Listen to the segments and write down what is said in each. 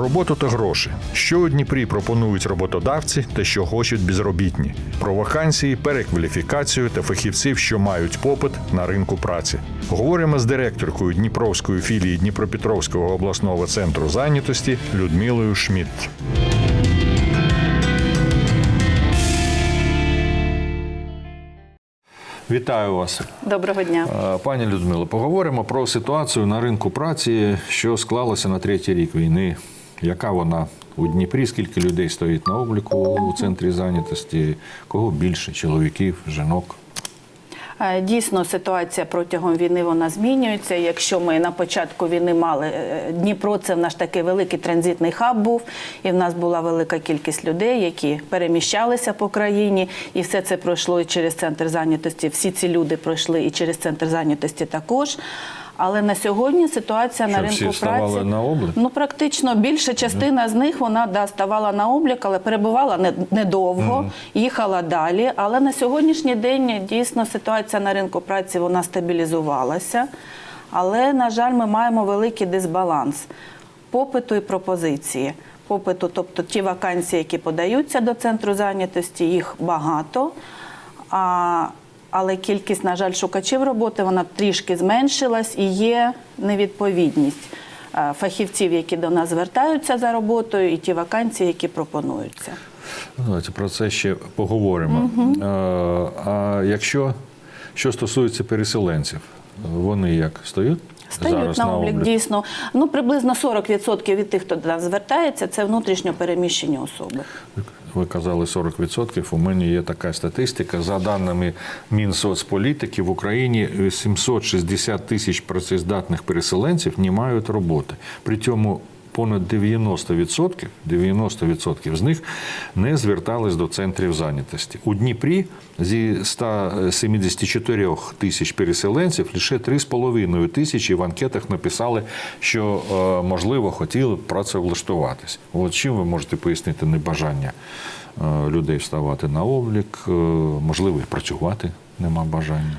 про роботу та гроші. Що у Дніпрі пропонують роботодавці та що хочуть безробітні, про вакансії, перекваліфікацію та фахівців, що мають попит на ринку праці. Говоримо з директоркою Дніпровської філії Дніпропетровського обласного центру зайнятості Людмилою Шмідт. Вітаю вас. Доброго дня. Е, Пані Людмило, поговоримо про ситуацію на ринку праці, що склалося на третій рік війни. Яка вона у Дніпрі? Скільки людей стоїть на обліку у центрі зайнятості? Кого більше? Чоловіків, жінок? Е, Дійсно, ситуація протягом війни вона змінюється. Якщо ми на початку війни мали е, Дніпро, це в наш такий великий транзитний хаб був, і в нас була велика кількість людей, які переміщалися по країні, і все це пройшло і через центр зайнятості. Всі ці люди пройшли і через центр зайнятості також. Але на сьогодні ситуація на ринку всі праці на облік? Ну практично більша частина з них вона да, ставала на облік, але перебувала не- недовго, їхала далі. Але на сьогоднішній день дійсно ситуація на ринку праці вона стабілізувалася. Але, на жаль, ми маємо великий дисбаланс попиту і пропозиції. Попиту, тобто ті вакансії, які подаються до центру зайнятості, їх багато. А, але кількість, на жаль, шукачів роботи вона трішки зменшилась і є невідповідність е, фахівців, які до нас звертаються за роботою, і ті вакансії, які пропонуються. Ну, Давайте про це ще поговоримо. Угу. А якщо що стосується переселенців, вони як стоять? Стають зараз на облік, дійсно. Ну, приблизно 40% від тих, хто до нас звертається, це внутрішньо переміщені особи. Ви казали 40%. У мене є така статистика. За даними Мінсоцполітики, в Україні 760 тисяч працездатних переселенців не мають роботи. При цьому понад 90%, 90% з них не звертались до центрів зайнятості. У Дніпрі зі 174 тисяч переселенців лише 3,5 тисячі в анкетах написали, що е, можливо хотіли б працевлаштуватись. От чим ви можете пояснити небажання е, людей вставати на облік, е, можливо, і працювати нема бажання.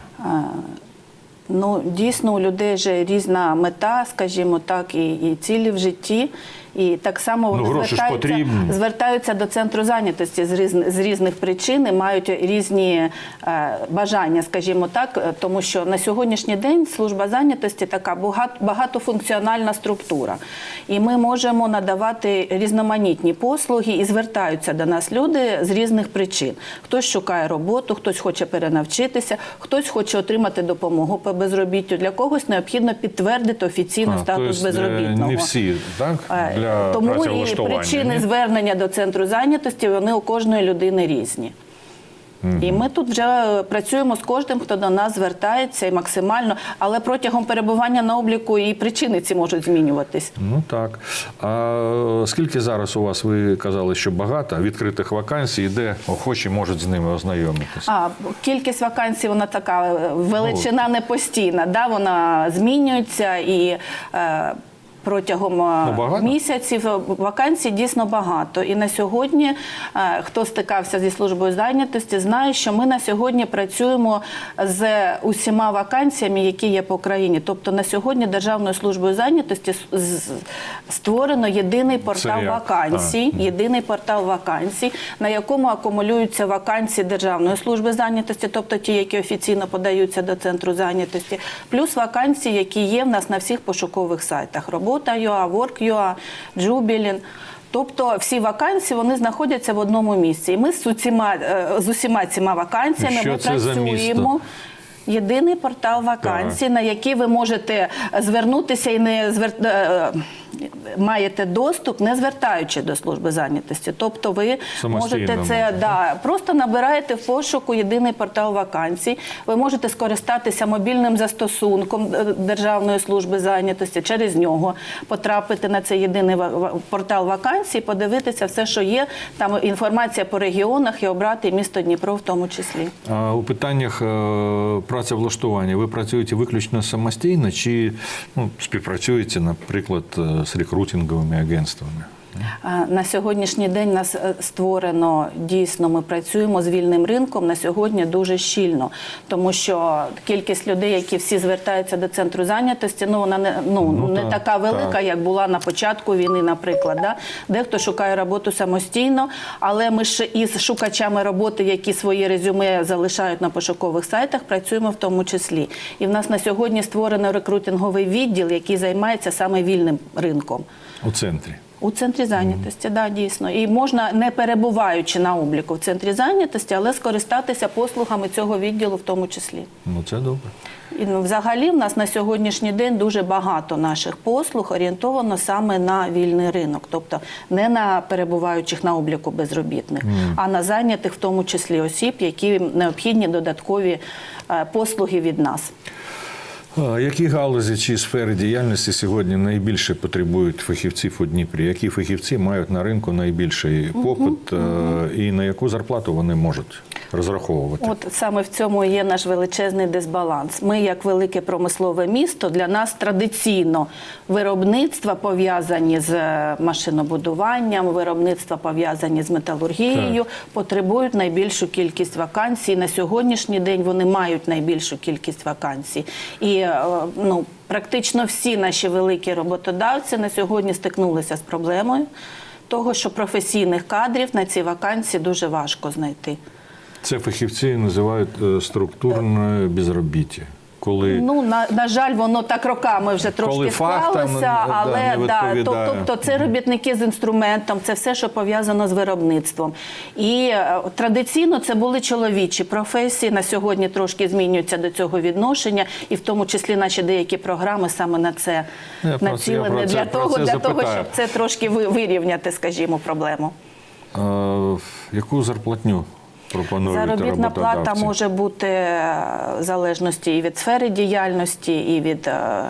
Ну, дійсно, у людей же різна мета, скажімо так, і, і цілі в житті. І так само вони Ну, звертаються, звертаються до центру зайнятості з, різ, з різних причин і мають різні е, бажання, скажімо так, е, тому що на сьогоднішній день служба зайнятості така багат, багатофункціональна структура. І ми можемо надавати різноманітні послуги і звертаються до нас люди з різних причин. Хтось шукає роботу, хтось хоче перенавчитися, хтось хоче отримати допомогу по безробіттю. Для когось необхідно підтвердити офіційно А, статус тобто, е, безробітного. Не всі, так? Е, Для Тому і причини ні? звернення до центру зайнятості вони у кожної людини різні. І ми тут вже працюємо з кожним, хто до нас звертається і максимально, але протягом перебування на обліку і причини ці можуть змінюватись. Ну так. А скільки зараз у вас, ви казали, що багато відкритих вакансій, де охочі можуть з ними ознайомитися? А кількість вакансій вона така е, величина не постійна, да, вона змінюється і. Е, Протягом е, Ну, місяців вакансій дійсно багато. І на сьогодні, е, хто стикався зі службою зайнятості, знає, що ми на сьогодні працюємо з усіма вакансіями, які є по країні. Тобто на сьогодні Державною службою зайнятості створено єдиний портал вакансій, єдиний портал вакансій, на якому акумулюються вакансії Державної служби зайнятості, тобто ті, які офіційно подаються до центру зайнятості, плюс вакансії, які є в нас на всіх пошукових сайтах: робота.ua, Work.ua, Jubilin. Тобто всі вакансії вони знаходяться в одному місці. І ми з усіма, е, з усіма цими вакансіями Що ми це за працюємо. місто? Єдиний портал вакансій, на який ви можете звернутися і не звер... е, маєте доступ, не звертаючи до служби зайнятості. Тобто ви Самостійно можете це можна. да, просто набираєте в пошуку єдиний портал вакансій. Ви можете скористатися мобільним застосунком е, Державної служби зайнятості, через нього потрапити на цей єдиний портал вакансій, подивитися все, що є. Там інформація по регіонах і обрати місто Дніпро в тому числі. А у питаннях е, працевлаштування ви працюєте виключно самостійно чи ну, співпрацюєте, наприклад, е, рекрутинговыми агентствами? На сьогоднішній день нас е, створено дійсно. Ми працюємо з вільним ринком на сьогодні дуже щільно, тому що кількість людей, які всі звертаються до центру зайнятості, ну вона не ну, Ну, не так, така велика, так. як була на початку війни, наприклад. Да? Дехто шукає роботу самостійно, але ми ще із шукачами роботи, які свої резюме залишають на пошукових сайтах, працюємо в тому числі. І в нас на сьогодні створено рекрутинговий відділ, який займається саме вільним ринком. У центрі. У центрі зайнятості, да, дійсно. І можна, не перебуваючи на обліку в центрі зайнятості, але скористатися послугами цього відділу в тому числі. Ну це добре. І ну, взагалі в нас на сьогоднішній день дуже багато наших послуг орієнтовано саме на вільний ринок, тобто не на перебуваючих на обліку безробітних, а на зайнятих в тому числі осіб, які необхідні додаткові е, послуги від нас. Які галузі чи сфери діяльності сьогодні найбільше потребують фахівців у Дніпрі? Які фахівці мають на ринку найбільший попит е, і на яку зарплату вони можуть розраховувати? От саме в цьому є наш величезний дисбаланс. Ми, як велике промислове місто, для нас традиційно виробництва пов'язані з е, машинобудуванням, виробництва пов'язані з металургією, потребують найбільшу кількість вакансій. На сьогоднішній день вони мають найбільшу кількість вакансій. І е, ну, практично всі наші великі роботодавці на сьогодні стикнулися з проблемою того, що професійних кадрів на ці вакансії дуже важко знайти. Це фахівці називають е, структурне безробіття. Коли Ну на, на жаль, воно так роками вже трошки склалося, да, але не да, то, тобто це робітники з інструментом, це все, що пов'язано з виробництвом. І е, традиційно це були чоловічі професії. На сьогодні трошки змінюються до цього відношення, і в тому числі наші деякі програми саме на це Я націлені про це- для того, для того, щоб це трошки ви- вирівняти, скажімо, проблему. е, яку зарплатню пропонують Заробітна плата може бути е, в залежності і від сфери діяльності, і від е,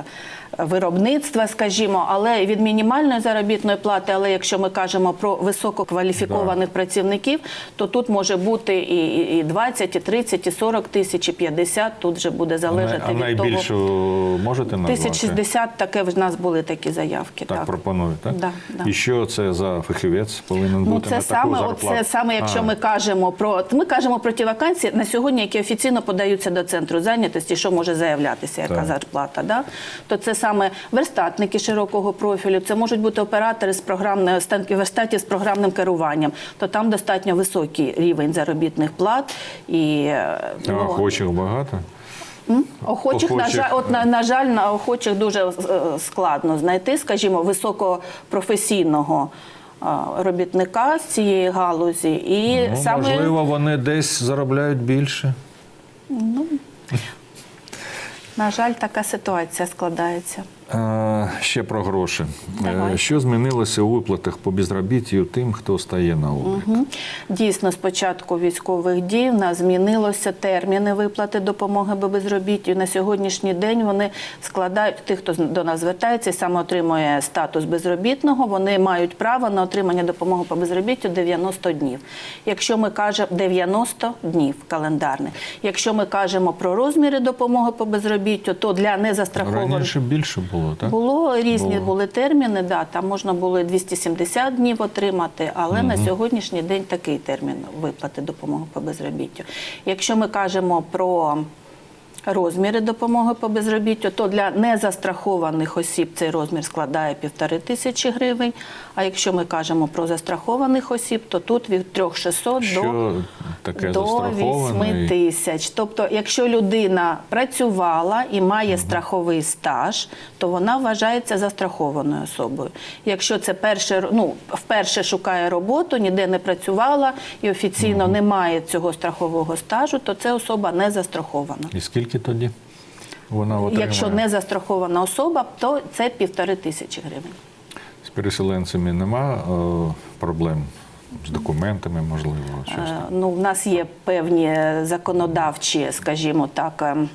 виробництва, скажімо, але від мінімальної заробітної плати. Але якщо ми кажемо про висококваліфікованих працівників, то тут може бути і, і- і 20, і 30, і 40 тисяч, і 50. Тут вже буде залежати а від найбільшу того. можете назвати? 1060 таке в нас були такі заявки. Так, Так, пропонують, так? Да, да. І що це за фахівець повинен Ну, це на таку саме, зарплату? оце саме, якщо А, ми кажемо про ми кажемо про ті вакансії на сьогодні, які офіційно подаються до центру зайнятості, що може заявлятися, яка Так. зарплата. Да? То це саме верстатники широкого профілю, це можуть бути оператори з програмною станки- верстатів з програмним керуванням. То там достатньо високий рівень заробітних плат і е, а ну, охочих багато? Охочих, на Охочих. жаль, от на, на жаль, на охочих дуже е, складно знайти, скажімо, високопрофесійного е, робітника з цієї галузі. І Ну, саме Можливо, вони десь заробляють більше. На жаль, така ситуація складається. Ще про гроші. Давай. Е, Що змінилося у виплатах по безробіттю тим, хто стає на облік? Мгм. Дійсно, з початку військових дій в нас змінилося терміни виплати допомоги по безробіттю. На сьогоднішній день вони складають тих, хто до нас звертається і саме отримує статус безробітного. Вони мають право на отримання допомоги по безробіттю 90 днів. Якщо ми кажемо 90 днів календарних. Якщо ми кажемо про розміри допомоги по безробіттю, то для незастрахованих Раніше більше було, так? було різні Було. були терміни, да, там можна було і 270 днів отримати, але на сьогоднішній день такий термін виплати допомоги по безробіттю. Якщо ми кажемо про розміри допомоги по безробіттю, то для незастрахованих осіб цей розмір складає півтори тисячі гривень. А якщо ми кажемо про застрахованих осіб, то тут від 3600 до таке до 8 тисяч. Тобто, якщо людина працювала і має страховий стаж, то вона вважається застрахованою особою. Якщо це перше, ну, вперше шукає роботу, ніде не працювала і офіційно не має цього страхового стажу, то це особа не застрахована. І скільки тоді вона отримує? Якщо не застрахована особа, то це півтори тисячі гривень. З переселенцями нема е, проблем з документами, можливо, щось Е. Ну, в нас є певні законодавчі, скажімо так. ем,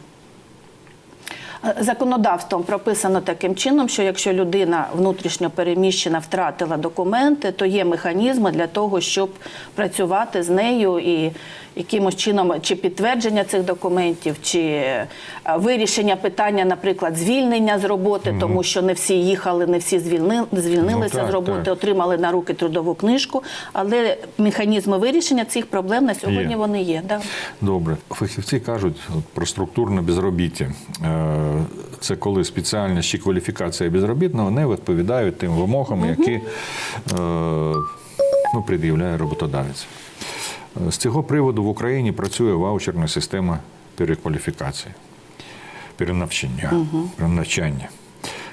е, Законодавством прописано таким чином, що якщо людина внутрішньо переміщена втратила документи, то є механізми для того, щоб працювати з нею і, якимось чином чи підтвердження цих документів, чи е, вирішення питання, наприклад, звільнення з роботи, тому що не всі їхали, не всі звільни, звільнилися Ну, так, з роботи, так. отримали на руки трудову книжку. Але механізми вирішення цих проблем на сьогодні Є. вони є. Да. Добре, фахівці кажуть от, про структурне безробіття. Е, Це коли спеціальність чи кваліфікація безробітного не відповідають тим вимогам, які е, ну, пред'являє роботодавець. Е, З цього приводу в Україні працює ваучерна система перекваліфікації, перенавчання, перенавчання.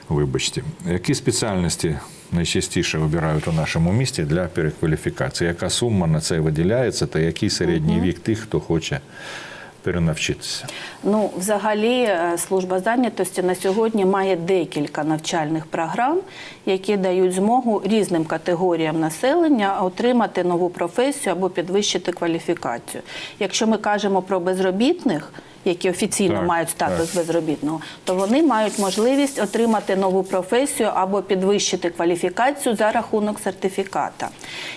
Вибачте, які спеціальності найчастіше обирають у нашому місті для перекваліфікації? Яка сума на це виділяється, та який середній вік тих, хто хоче перенавчитися? Ну, взагалі, е, служба зайнятості на сьогодні має декілька навчальних програм, які дають змогу різним категоріям населення отримати нову професію або підвищити кваліфікацію. Якщо ми кажемо про безробітних, які офіційно Так, мають статус так. безробітного, то вони мають можливість отримати нову професію або підвищити кваліфікацію за рахунок сертифіката.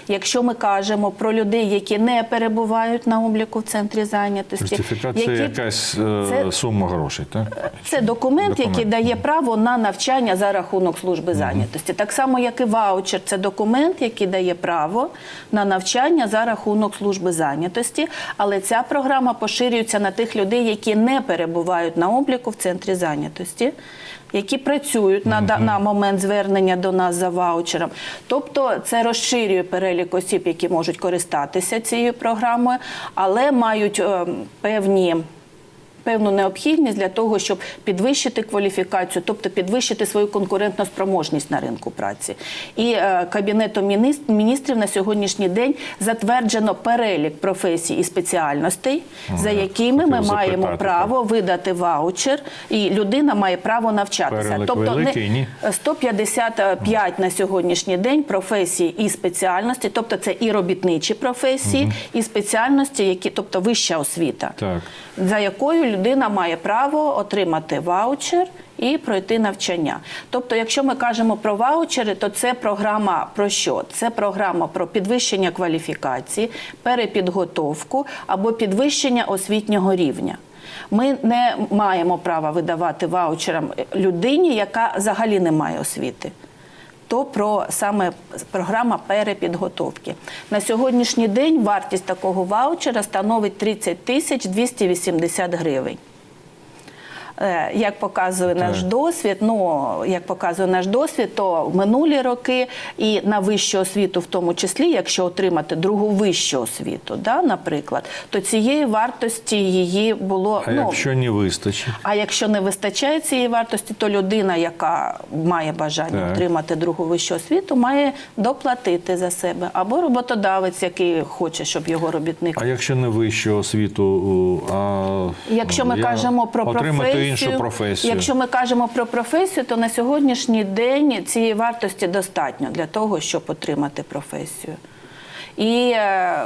Якщо ми кажемо про людей, які не перебувають на обліку в центрі зайнятості, Сертифікат це які- якась е, Це- сума грошей, так? це документ, Документ. який дає право на навчання за рахунок служби зайнятості. Так само, як і ваучер, це документ, який дає право на навчання за рахунок служби зайнятості. Але ця програма поширюється на тих людей, які не перебувають на обліку в центрі зайнятості. Які працюють на, да- на момент звернення до нас за ваучером, тобто це розширює перелік осіб, які можуть користатися цією програмою, але мають е, певні певну необхідність для того, щоб підвищити кваліфікацію, тобто підвищити свою конкурентну спроможність на ринку праці. І е, Кабінетом міністрів на сьогоднішній день затверджено перелік професій і спеціальностей, за якими ми маємо запитати, право видати ваучер, і людина має право навчатися. Тобто великий, ні? 155 на сьогоднішній день професій і спеціальності, тобто це і робітничі професії, і спеціальності, які, тобто вища освіта Так. за якою людина має право отримати ваучер і пройти навчання. Тобто, якщо ми кажемо про ваучери, то це програма про що? Це програма про підвищення кваліфікації, перепідготовку або підвищення освітнього рівня. Ми не маємо права видавати ваучерам людині, яка взагалі не має освіти то про саме програма перепідготовки. На сьогоднішній день вартість такого ваучера становить 30 тисяч 280 гривень. Е, Як показує наш досвід, ну як показує наш досвід, то в минулі роки і на вищу освіту, в тому числі, якщо отримати другу вищу освіту, да, наприклад, то цієї вартості її було А ну, якщо не вистачить? а якщо не вистачає цієї вартості, то людина, яка має бажання Так. отримати другу вищу освіту, має доплатити за себе. Або роботодавець, який хоче, щоб його робітник. А якщо не вищу освіту, а Якщо ми я кажемо про професію, іншу професію. якщо ми кажемо про професію, то на сьогоднішній день цієї вартості достатньо для того, щоб отримати професію. І е,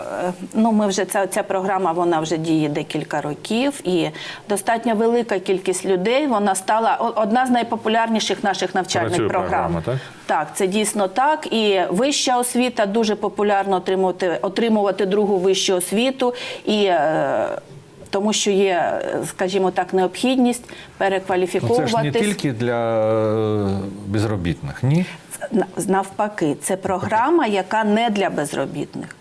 ну, ми вже ця, ця програма вона вже діє декілька років, і достатньо велика кількість людей. Вона стала одна з найпопулярніших наших навчальних Працює програм. програма, так? Так, це дійсно так. І вища освіта дуже популярно отримувати, отримувати другу вищу освіту. І е, тому що є, е, скажімо так, необхідність перекваліфіковувати. це ж не тільки для е, безробітних, ні? На- Навпаки, це програма, яка не для безробітних.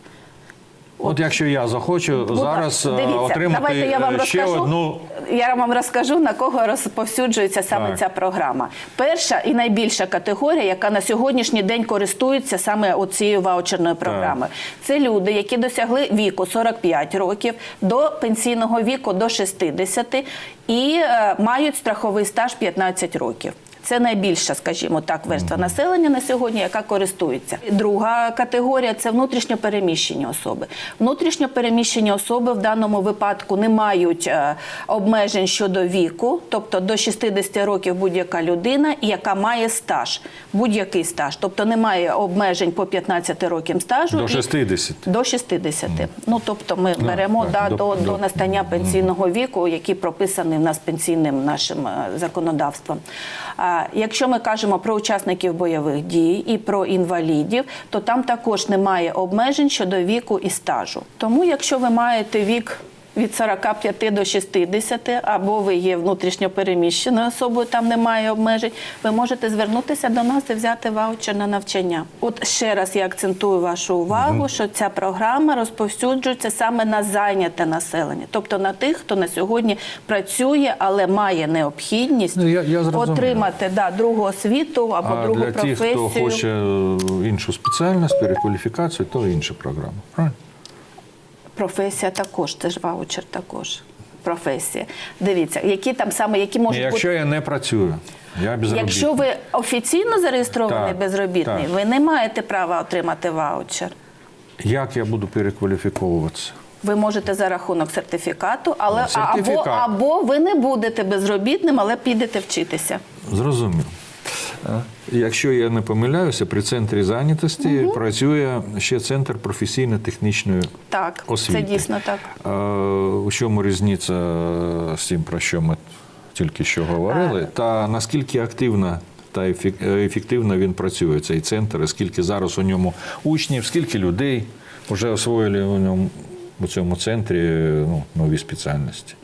От, якщо я захочу Будь зараз ласка, е, дивіться, отримати давайте я вам е, ще розкажу, одну. Я вам розкажу, на кого розповсюджується саме Так. ця програма. Перша і найбільша категорія, яка на сьогоднішній день користується саме цією ваучерною програмою. Це люди, які досягли віку 45 років до пенсійного віку до 60 і е, мають страховий стаж 15 років. Це найбільша, скажімо так, верства населення на сьогодні, яка користується. Друга категорія це внутрішньо переміщені особи. Внутрішньо переміщені особи в даному випадку не мають е, обмежень щодо віку, тобто до 60 років будь-яка людина, яка має стаж, будь-який стаж, тобто немає обмежень по 15 років стажу. До і- 60. до 60. Ну тобто ми беремо так, да, до- до, до- до настання пенсійного віку, який прописаний в нас пенсійним нашим е, законодавством. Якщо ми кажемо про учасників бойових дій і про інвалідів, то там також немає обмежень щодо віку і стажу. Тому, якщо ви маєте вік від 45 до 60, або ви є внутрішньо переміщеною особою, там немає обмежень, ви можете звернутися до нас і взяти ваучер на навчання. От ще раз я акцентую вашу увагу, що ця програма розповсюджується саме на зайняте населення, тобто на тих, хто на сьогодні працює, але має необхідність Ну, я- я отримати да, другу освіту або А другу для тих, професію. хто хоче е, іншу спеціальність, перекваліфікацію, то інша програма. Правильно? Професія також, це ж ваучер також. Професія. Дивіться, які там саме які можуть бути. Якщо я не працюю, я безробітний. Якщо ви офіційно зареєстрований Так, безробітний, так. ви не маєте права отримати ваучер. Як я буду перекваліфіковуватися? Ви можете за рахунок сертифікату, але Ну, сертифікат. або, або ви не будете безробітним, але підете вчитися. Зрозумів. Е, Якщо я не помиляюся, при центрі зайнятості працює ще центр професійно-технічної Так, освіти. це дійсно так. Е, У чому різниця е, з тим, про що ми тільки що говорили, та наскільки активна та е, ефективно він працює, цей центр, і скільки зараз у ньому учнів, скільки людей вже освоїли у ньому у цьому центрі ну, нові спеціальності.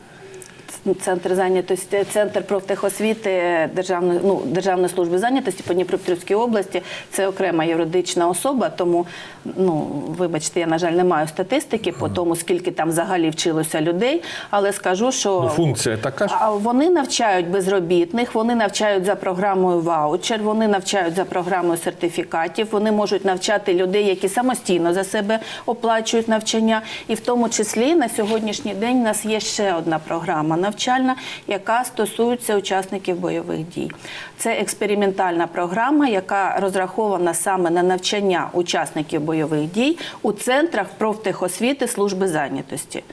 Центр зайнятості, центр профтехосвіти Державної ну, Державної служби зайнятості по Дніпропетровській області це окрема юридична особа. Тому, ну вибачте, я на жаль не маю статистики по тому, скільки там взагалі вчилося людей. Але скажу, що Ну, функція така ж. Вони навчають безробітних, вони навчають за програмою ваучер, вони навчають за програмою сертифікатів, вони можуть навчати людей, які самостійно за себе оплачують навчання. І в тому числі на сьогоднішній день у нас є ще одна програма навчальна, яка стосується учасників бойових дій. Це експериментальна програма, яка розрахована саме на навчання учасників бойових дій у центрах профтехосвіти служби зайнятості.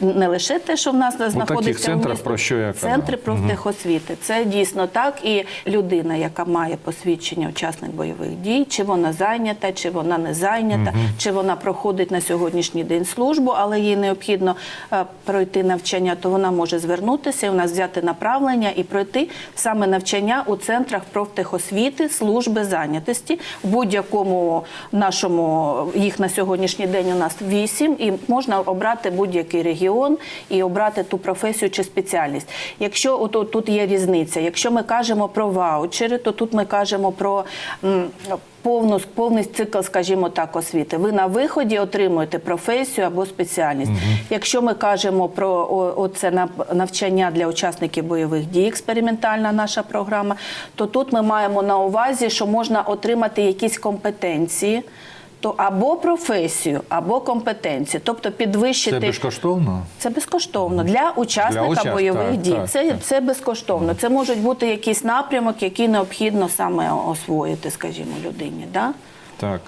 Не, лише те, що в нас знаходиться центрах, в місті. про що я казав. Центри профтехосвіти. Це дійсно так. І людина, яка має посвідчення учасник бойових дій, чи вона зайнята, чи вона не зайнята, чи вона проходить на сьогоднішній день службу, але їй необхідно е, пройти навчання, то вона може звернутися і у нас взяти направлення і пройти саме навчання у центрах профтехосвіти служби зайнятості в будь-якому нашому їх на сьогоднішній день у нас вісім, і можна обрати будь-який регіон і обрати ту професію чи спеціальність. Якщо от, от тут є різниця, якщо ми кажемо про ваучери, то тут ми кажемо про м, повну повний цикл, скажімо так, освіти. Ви на виході отримуєте професію або спеціальність. Якщо ми кажемо про о, оце навчання для учасників бойових дій, експериментальна наша програма, то тут ми маємо на увазі, що можна отримати якісь компетенції. То або професію, або компетенцію, тобто підвищити Це безкоштовно? це безкоштовно для учасника Для учас- бойових так, дій. так, це, так. це безкоштовно. Це можуть бути якийсь напрямок, який необхідно саме освоїти, скажімо, людині. Да? Так.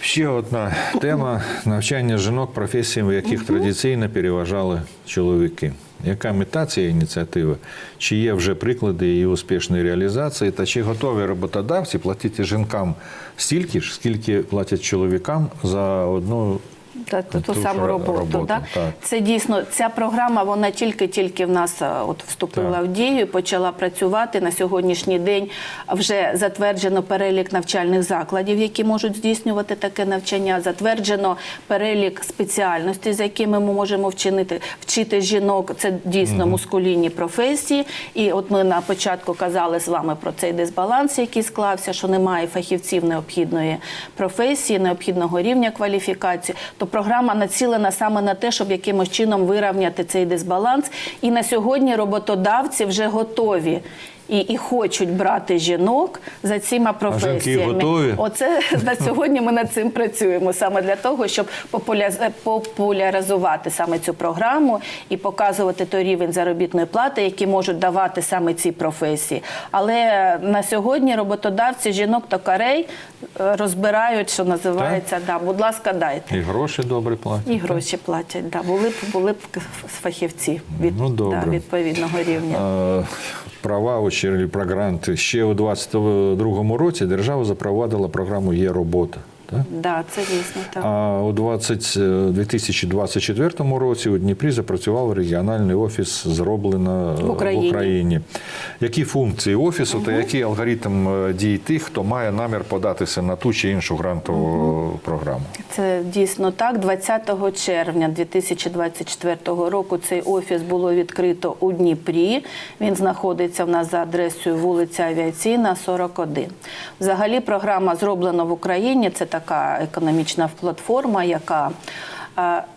Ще одна тема навчання жінок професіям, в яких традиційно переважали чоловіки. Яка мета цієї ініціативи? Чи є вже приклади її успішної реалізації? Та чи готові роботодавці платити жінкам стільки ж, скільки платять чоловікам за одну Та, ту, ту саму роботу. роботу, так. Це дійсно ця програма, вона тільки-тільки в нас е, от вступила Так. в дію, і почала працювати. На сьогоднішній день вже затверджено перелік навчальних закладів, які можуть здійснювати таке навчання. Затверджено перелік спеціальностей, за якими ми можемо вчинити, вчити жінок. Це дійсно мускулінні професії. І от ми на початку казали з вами про цей дисбаланс, який склався, що немає фахівців необхідної професії, необхідного рівня кваліфікації. То програма націлена саме на те, щоб якимось чином вирівняти цей дисбаланс. І на сьогодні роботодавці вже готові. І, і хочуть брати жінок за цими професіями. готові? Оце на сьогодні ми над цим працюємо саме для того, щоб популяризувати саме цю програму і показувати той рівень заробітної плати, який можуть давати саме ці професії. Але на сьогодні роботодавці жінок токарей е, розбирають, що називається, да, будь ласка, дайте. і гроші добре платять? І гроші платять. Да. Були б були б фахівці від Ну, да, відповідного рівня. Е, Про у черві про гранти. Ще у 2022 році держава запровадила програму Є робота. Так? Да, це дійсно так. А у 20, е, 2024 році у Дніпрі запрацював регіональний офіс зроблено В Україні. в Україні. Які функції офісу та який алгоритм е, дій тих, хто має намір податися на ту чи іншу грантову програму? Це дійсно так. 20 червня 2024 року цей офіс було відкрито у Дніпрі. Він знаходиться в нас за адресою вулиця Авіаційна, 41. Взагалі, програма зроблена в Україні. Це така економічна платформа, яка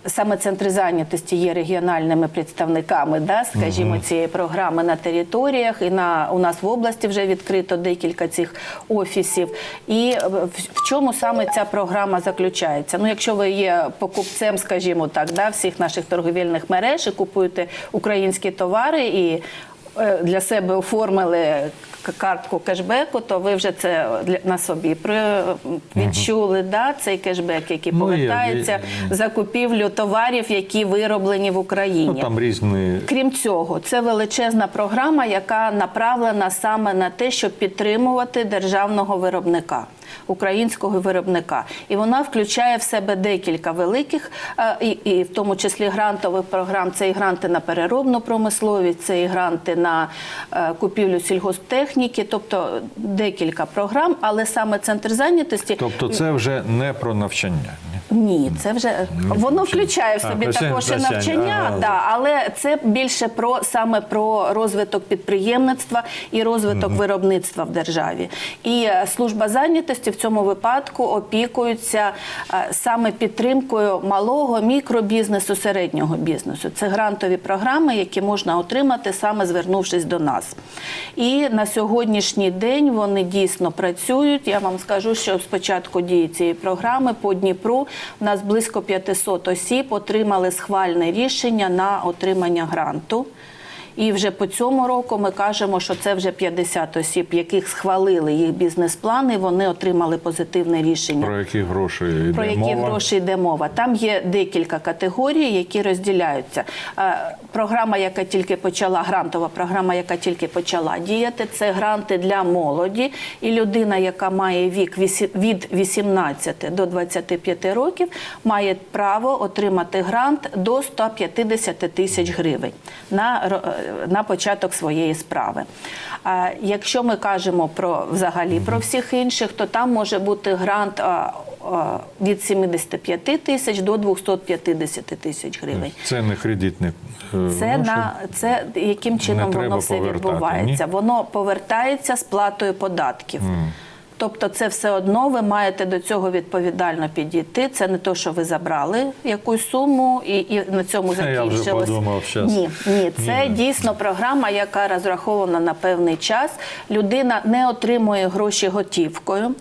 Саме центри зайнятості є регіональними представниками, да, скажімо, цієї програми на територіях. І на у нас в області вже відкрито декілька цих офісів. І е, в, в чому саме ця програма заключається? Ну, якщо ви є покупцем, скажімо так, да, всіх наших торговельних мереж і купуєте українські товари і е, для себе оформили картку кешбеку, то ви вже це на собі відчули, да, цей кешбек, який Ну, є, повертається є. за купівлю товарів, які вироблені в Україні. Ну там різні Крім цього, це величезна програма, яка направлена саме на те, щоб підтримувати державного виробника. Українського виробника, і вона включає в себе декілька великих, е, і, і в тому числі грантових програм. Це і гранти на переробну промисловість, це і гранти на е, купівлю сільгосптехніки, тобто декілька програм. Але саме центр зайнятості Тобто це вже не про навчання. Ні? це вже воно включає в собі навчання, також і навчання, ага. да, але це більше про саме про розвиток підприємництва і розвиток виробництва в державі. І е, служба зайнятості в цьому випадку опікується е, саме підтримкою малого мікробізнесу, середнього бізнесу. Це грантові програми, які можна отримати саме звернувшись до нас. І на сьогоднішній день вони дійсно працюють. Я вам скажу, що з початку дії цієї програми по Дніпру в нас близько 500 осіб отримали схвальне рішення на отримання гранту. І вже по цьому року ми кажемо, що це вже 50 осіб, яких схвалили їх бізнес-план, і вони отримали позитивне рішення. Про які гроші йде Про які мова? гроші йде мова? Там є декілька категорій, які розділяються. Програма, яка тільки почала, грантова програма, яка тільки почала діяти, це гранти для молоді. І людина, яка має вік від 18 до 25 років, має право отримати грант до 150 тисяч гривень на, на початок своєї справи. А Якщо ми кажемо про взагалі про всіх інших, то там може бути грант від 75 тисяч до 250 тисяч гривень. Це не кредитне. е, Це на це яким чином воно все повертати, відбувається? Воно повертається з платою податків. Тобто, це все одно ви маєте до цього відповідально підійти. Це не то, що ви забрали якусь суму і, і на цьому Я вже подумав. Ні, ні, це Ні. дійсно програма, яка розрахована на певний час. Людина не отримує гроші готівкою.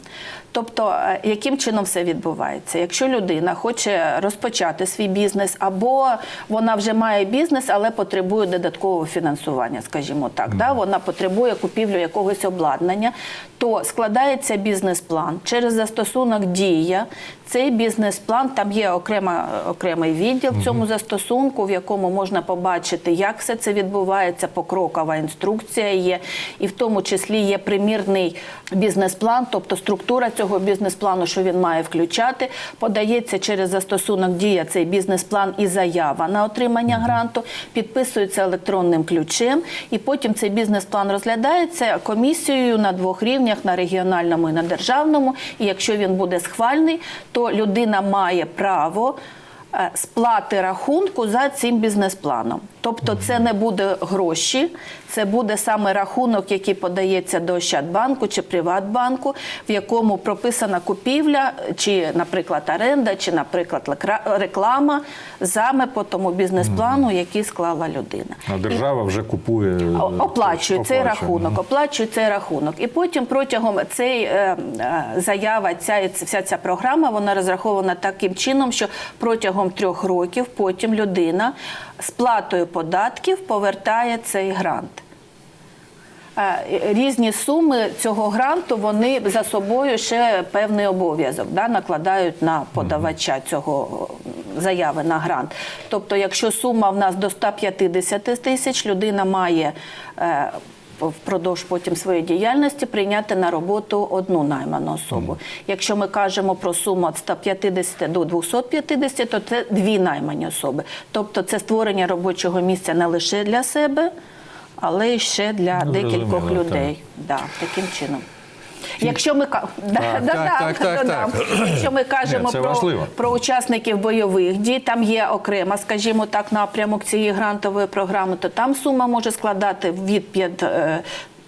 Тобто, е, яким чином все відбувається? Якщо людина хоче розпочати свій бізнес, або вона вже має бізнес, але потребує додаткового фінансування, скажімо так, да? вона потребує купівлю якогось обладнання, то складається бізнес-план через застосунок Дія. Цей бізнес-план там є окрема, окремий відділ в цьому застосунку, в якому можна побачити, як все це відбувається, покрокова інструкція є, і в тому числі є примірний бізнес-план, тобто структура цього бізнес-плану, що він має включати, подається через застосунок Дія цей бізнес-план і заява на отримання гранту, підписується електронним ключем, і потім цей бізнес-план розглядається комісією на двох рівнях на регіональному і на державному. І якщо він буде схвальний, то людина має право е, сплати рахунку за цим бізнес-планом. Тобто це не буде гроші, це буде саме рахунок, який подається до Ощадбанку чи Приватбанку, в якому прописана купівля, чи, наприклад, оренда, чи, наприклад, реклама саме по тому бізнес-плану, який склала людина. А держава вже купує. е, Оплачує цей рахунок, оплачує цей рахунок. І потім протягом цей е, е, заява, ця вся ця програма, вона розрахована таким чином, що протягом трьох років потім людина з платою податків повертає цей грант. Е, Різні суми цього гранту вони за собою ще певний обов'язок да, накладають на подавача цього заяви на грант. Тобто, якщо сума в нас до 150 тисяч, людина має е, впродовж потім своєї діяльності прийняти на роботу одну найману особу. Якщо ми кажемо про суму від 150 до 250, то це дві наймані особи. Тобто це створення робочого місця не лише для себе, але й ще для Ну, декількох людей. людей. Да, таким чином. Якщо ми. Якщо ми кажемо про, про учасників бойових дій, там є окрема, скажімо так, напрямок цієї грантової програми, то там сума може складати від 5, е,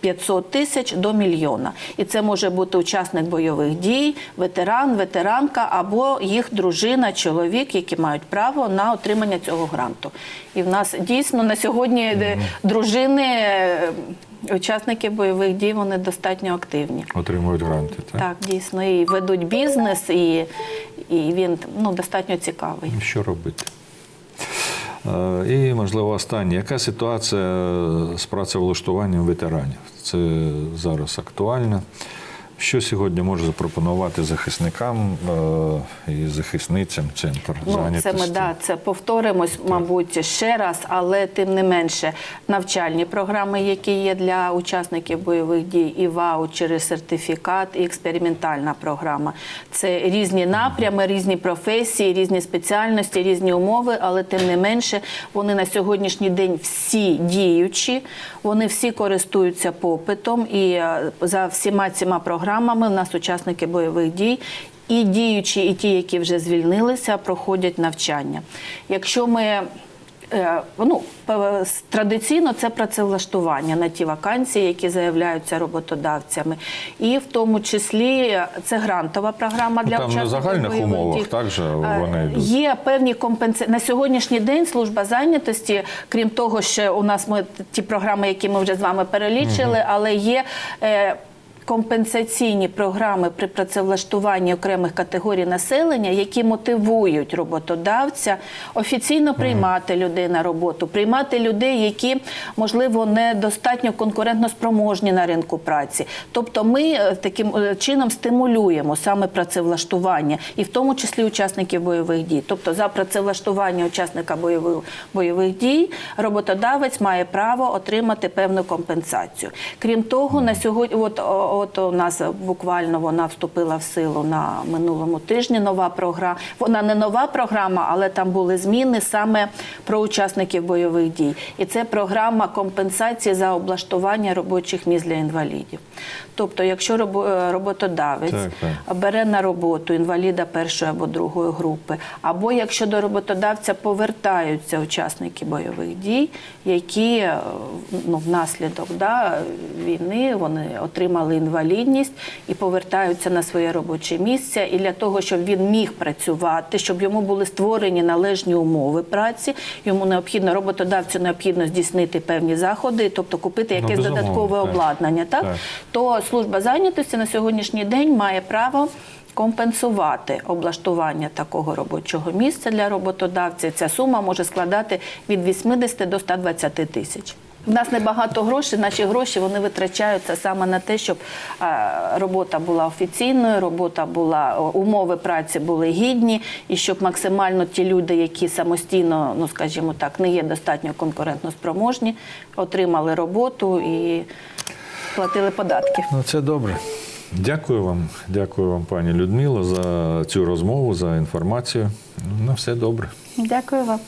500 тисяч до мільйона. І це може бути учасник бойових дій, ветеран, ветеранка або їх дружина, чоловік, які мають право на отримання цього гранту. І в нас дійсно на сьогодні е, дружини. е, Учасники бойових дій вони достатньо активні. Отримують гранти. Так? Так, дійсно, і ведуть бізнес, і, і він ну, достатньо цікавий. Що робити? Е, І, можливо, останнє. Яка ситуація з працевлаштуванням ветеранів? Це зараз актуально. Що сьогодні може запропонувати захисникам е, і захисницям центр Ну, це ми да, це повторимось, мабуть, ще раз, але тим не менше навчальні програми, які є для учасників бойових дій, і ваучери, сертифікат, і експериментальна програма. Це різні напрями, різні професії, різні спеціальності, різні умови, але тим не менше вони на сьогоднішній день всі діючі, вони всі користуються попитом, і е, за всіма цими програмами в нас учасники бойових дій. І діючі, і ті, які вже звільнилися, проходять навчання. Якщо ми е, ну, традиційно це працевлаштування на ті вакансії, які заявляються роботодавцями, і в тому числі е, це грантова програма для там на загальних бойових умовах дій. також Е, вони йдуть. Є певні компенсації. На сьогоднішній день служба зайнятості, крім того, що у нас ми ті програми, які ми вже з вами перелічили, але є. Компенсаційні програми при працевлаштуванні окремих категорій населення, які мотивують роботодавця офіційно приймати людей на роботу, приймати людей, які можливо недостатньо конкурентно спроможні на ринку праці. Тобто, ми е, таким е, чином стимулюємо саме працевлаштування, і в тому числі учасників бойових дій. Тобто, за працевлаштування учасника бойових бойових дій роботодавець має право отримати певну компенсацію. Крім того, на сьогодні, от, от у нас буквально вона вступила в силу на минулому тижні. Нова програма. Вона не нова програма, але там були зміни саме про учасників бойових дій. І це програма компенсації за облаштування робочих місць для інвалідів. Тобто, якщо е, роботодавець Так, так. бере на роботу інваліда першої або другої групи, або якщо до роботодавця повертаються учасники бойових дій, які е, ну, внаслідок да, війни вони отримали інвалідність і повертаються на своє робоче місце. І для того, щоб він міг працювати, щоб йому були створені належні умови праці, йому необхідно роботодавцю необхідно здійснити певні заходи, тобто купити Ну, якесь безумовно, додаткове так. обладнання, так? Так. то служба зайнятості на сьогоднішній день має право компенсувати облаштування такого робочого місця для роботодавця. Ця сума може складати від 80 до 120 тисяч. У нас небагато грошей, наші гроші вони витрачаються саме на те, щоб робота була офіційною, робота була умови праці були гідні, і щоб максимально ті люди, які самостійно, ну скажімо так, не є достатньо конкурентно спроможні, отримали роботу і платили податки. Ну, це добре. Дякую вам, дякую вам, пані Людмила, за цю розмову, за інформацію. Ну, На все добре. Дякую вам.